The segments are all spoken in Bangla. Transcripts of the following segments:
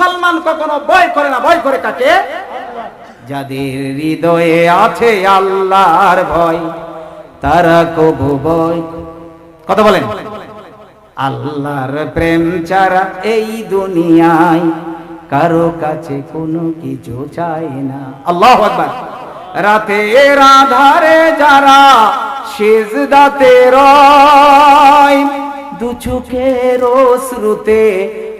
মুসলমান কখনো ভয় করে না, ভয় করে কাকে? যাদের হৃদয়ে আছে আল্লাহর ভয়, তারা কবু ভয় কথা বলেন? আল্লাহর প্রেম ছাড়া এই দুনিয়ায় কারও কাছে কোনো কিছু চায় না। আল্লাহ আকবার। রাতের আধারে যারা সেজদাতে রয়, দু চোখের শ্রুতে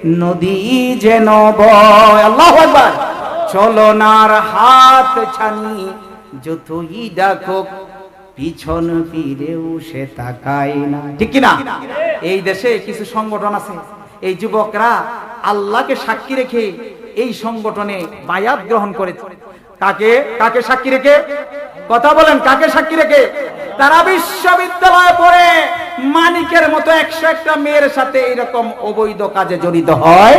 নদী যেন বয়। আল্লাহ আকবার। চলনার হাত ছানি, যতই ডাকুক, পিছন ফিরেও সে তাকায় না। ঠিক কিনা? এই দেশে কিছু সংগঠন আছে। এই যুবকরা আল্লাহকে সাক্ষী রেখে এই সংগঠনে বায়াত গ্রহণ করেছে কাকে? কাকে সাক্ষী রেখে? কথা বলেন, কাকে সাক্ষী রেখে? তারা বিশ্ববিদ্যালয়ে পড়ে। মানিকের মতো একশো একটা মেয়ের সাথে এরকম অবৈধ কাজে জড়িত হয়,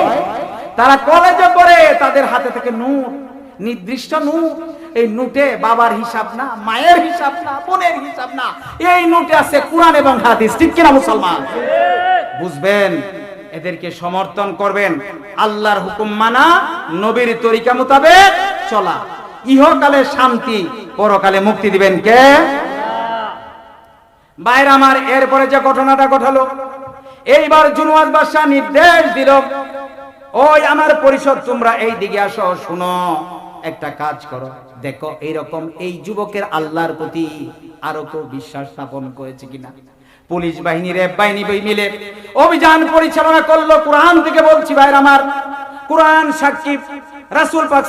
তারা কলেজে পড়ে, তাদের হাতে থেকে নোট, নির্দিষ্ট নোট, এই নোটে বাবার হিসাব না, মায়ের হিসাব না, বোনের হিসাব না, এই নোটে আছে কোরআন এবং হাদিস, ঠিক কিনা মুসলমান? বুঝবেন, এদেরকে সমর্থন করবেন, আল্লাহর হুকুম মানা, নবীর তরিকা মোতাবেক চলা। ইহকালে শান্তি, পরকালে মুক্তি দিবেন কে? বাইরে আমার, এরপরে যে ঘটনাটা ঘটালো, এইবার জুনুয়াজ বাদশাহ নির্দেশ দিল, ওই আমার পরিষদ, তোমরা এই দিকে আসো, শুনো, একটা কাজ করো। দেখো, এইরকম এই যুবকের আল্লাহর প্রতি আরও কেউ বিশ্বাস স্থাপন করেছে কিনা? পুলিশ বাহিনী র্যাব বাহিনী বই মিলে অভিযান পরিচালনা করল, কোরআন থেকে বলছি ভাইর আমার, কোরআন সাক্ষী রাসূল পাক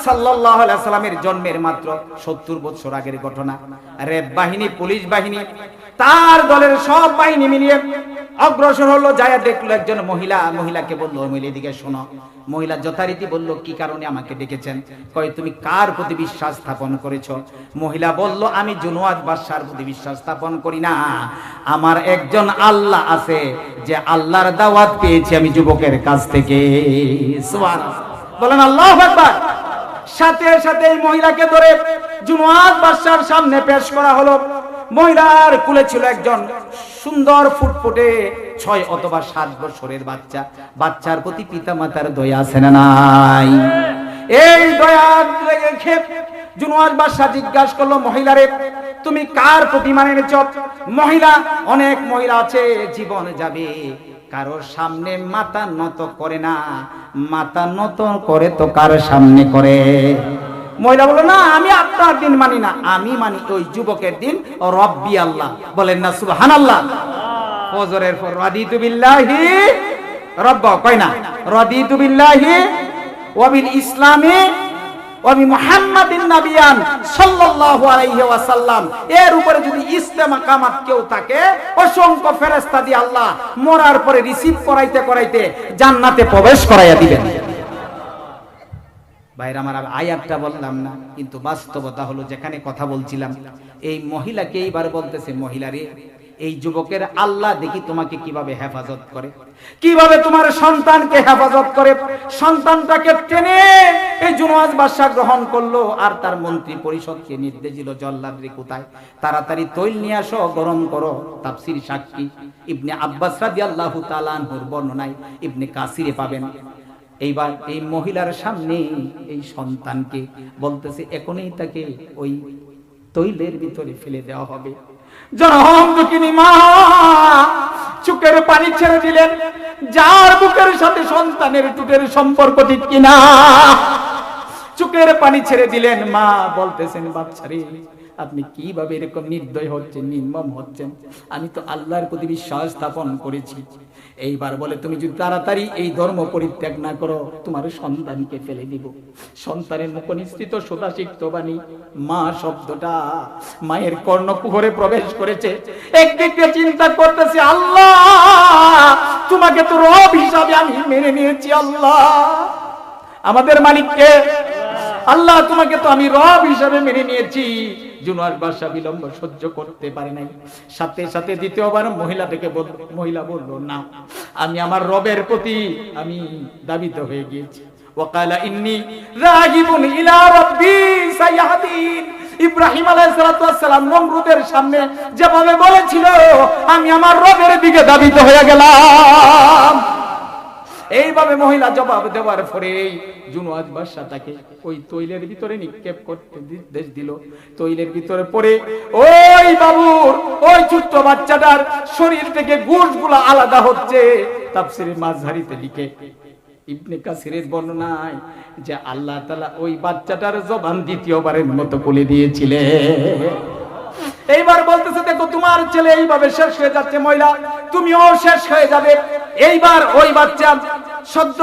আলাইহি সাল্লামের জন্মের মাত্র 70 বছর আগের ঘটনা। র্যাব বাহিনী, পুলিশ বাহিনী তার দলের সব বাহিনী মিলিয়ে অগ্রসর হলো যায় দেখল একজন মহিলা। মহিলাকে বলল মহিলা, এদিকে শোনো। মহিলা যথারীতি বলল, কি কারণে আমাকে ডেকেছেন? কয়, তুমি কার প্রতি বিশ্বাস স্থাপন করেছ? মহিলা বলল, আমি জুনুয়াদ বাদশার প্রতি বিশ্বাস স্থাপন করি না। আমার একজন আল্লাহ আছে, যে আল্লাহর দাওয়াত পেয়েছি আমি যুবকের কাছ থেকে। বলেন, আল্লাহ আকবার! সাথে সাথে এই মহিলাকে ধরে জুনুয়াদ বাদশার সামনে পেশ করা হলো। মহিলার কুলে ছিল একজন সুন্দর ফুটফুটে ছয় অথবা সাত বছরের বাচ্চা। বাচ্চার প্রতি পিতা মাতার দয়া আছে না নাই? এই দয়া রেখে বাদশাহ জিজ্ঞাসা করল মহিলারে তুমি কার প্রতি মানে এনেছ? মহিলা, অনেক মহিলা আছে, জীবন যাবে। কারোর সামনে মাথা নত করে না। মাথা নত করে তো কার সামনে করে। মহিলা বলল, না, আমি আপনার দিন মানি না। আমি মানি ওই যুবকের দিন, রব্বি আল্লাহ। বলেন না সুবহান আল্লাহ ফজরের পর রব্ব, কয় না ইসলামি নাবিয়ান সাল্লাল্লাহু আলাইহি ওয়াসাল্লাম। এর উপরে যদি ইস্তেমা কামাত কেউ থাকে, অসংখ্য ফেরেশতা দিয়ে আল্লাহ মরার পরে রিসিভ করাইতে করাইতে জান্নাতে প্রবেশ করাইয়া দিবেন। ভাইরা, আমার আয়াতটা বললাম না, কিন্তু বাস্তবতা হলো যেখানে কথা বলছিলাম। এই মহিলাকে এইবার বলতেছে, মহিলারে, এই যুবকের আল্লাহ দেখি তোমাকে কীভাবে হেফাজত করে। কীভাবে তোমার সন্তানকে হেফাজত করে। সন্তানটাকে টেনে এই জুনওয়াজ বাদশা গ্রহণ করল, আর তার মন্ত্রী পরিষদকে নির্দেশ দিল জল্লাদ্রি কোথায়? তাড়াতাড়ি তৈল নিয়ে আসো, গরম করো। তাফসির সাক্ষী। ইবনে আব্বাস রাদিয়াল্লাহু তাআলা আনহুর বর্ণনায় ইবনে কাসিরে পাবেন। এইবার এই মহিলার সামনে এই সন্তানকে বলতেছে, এখনই তাকে ওই তৈলের ভিতরে ফেলে দেওয়া হবে। চুকের পানি ছেড়ে দিলেন। যার বুকের সাথে সন্তানের টুটের সম্পর্ক ঠিক কিনা? চুকের পানি ছেড়ে দিলেন মা, বলতেছেন, বাচ্চারে আপনি কীভাবে এরকম নির্দয় হচ্ছেন, নির্মম হচ্ছেন? আমি তো আল্লাহর প্রতি বিশ্বাস স্থাপন করেছি। এইবার বলে, তুমি যদি তাড়াতাড়ি এই ধর্ম পরিত্যাগ না করো, তোমার সন্তানকে ফেলে দিব। সন্তানের মুখ নিশ্চিত সোদা সিক্ত বাণী, মা শব্দটা মায়ের কর্ণকুহরে প্রবেশ করেছে। একদিকে চিন্তা করতেছে, আল্লাহ, তোমাকে তো রব হিসাবে আমি মেনে নিয়েছি, আল্লাহ। আমাদের মালিককে আল্লাহ তোমাকে তো আমি রব হিসাবে মেনে নিয়েছি। জুনার বাসা বিলম্ব সহ্য করতে পারে নাই। সাথে সাথে দ্বিতীয়বার মহিলাটাকে বলল মহিলা বলল, না, আমি আমার রবের প্রতি আমি দাবিত হয়ে গিয়েছি। যেভাবে বলেছিল, আমি আমার রবের দিকে দাবিত হয়ে গেলাম। এইভাবে মহিলা জবাব দেওয়ার পরে জুনওয়াজ বাদশা তাকে ওই তৈলের ভিতরে নিক্ষেপ করতে নির্দেশ দিল। তৈলের ভিতরে পড়ে, ওই বাবুর, ওই ছোট্ট বাচ্চাটার শরীর থেকে গুড়গুলো আলাদা হচ্ছে। তাফসিরে মাঝহারিতে লিখে, ইবনে কাসিরের বর্ণনায় যে আল্লাহ তাআলা ওই বাচ্চাটার জবান দ্বিতীয়বারের মতো খুলে দিয়েছিলেন। এইবার বলতেছে, দেখো, তোমার ছেলে এইভাবে শেষ হয়ে যাচ্ছে মহিলা, তুমিও শেষ হয়ে যাবে। এইবার ওই বাচ্চা সদ্য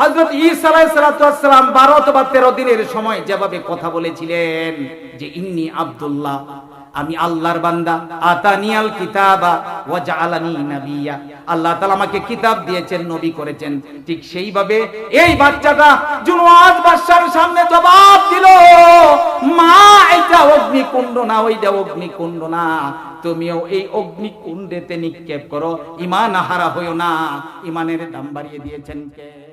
হজরত আলাইহিসসালাম বারো অথবা তেরো দিনের সময় যেভাবে কথা বলেছিলেন যে, ইন্নি আব্দুল্লাহ, আমি আল্লাহর বান্দা, আতানিয়াল কিতাবা ওয়া জাআলানি নাবিয়্যা আল্লাহ তাআলা আমাকে কিতাব দিয়েছেন, নবী করেছেন। ঠিক সেইভাবে এই বাচ্চাটা জুনওয়াজ বাদশার সামনে জবাব দিল, মা অগ্নিকুণ্ড না ওইটা অগ্নিকুণ্ড না। তুমিও এই অগ্নিকুণ্ডেতে নিক্ষেপ করো। ইমান হারা হইও না। ইমানের দাম বাড়িয়ে দিয়েছেন কে?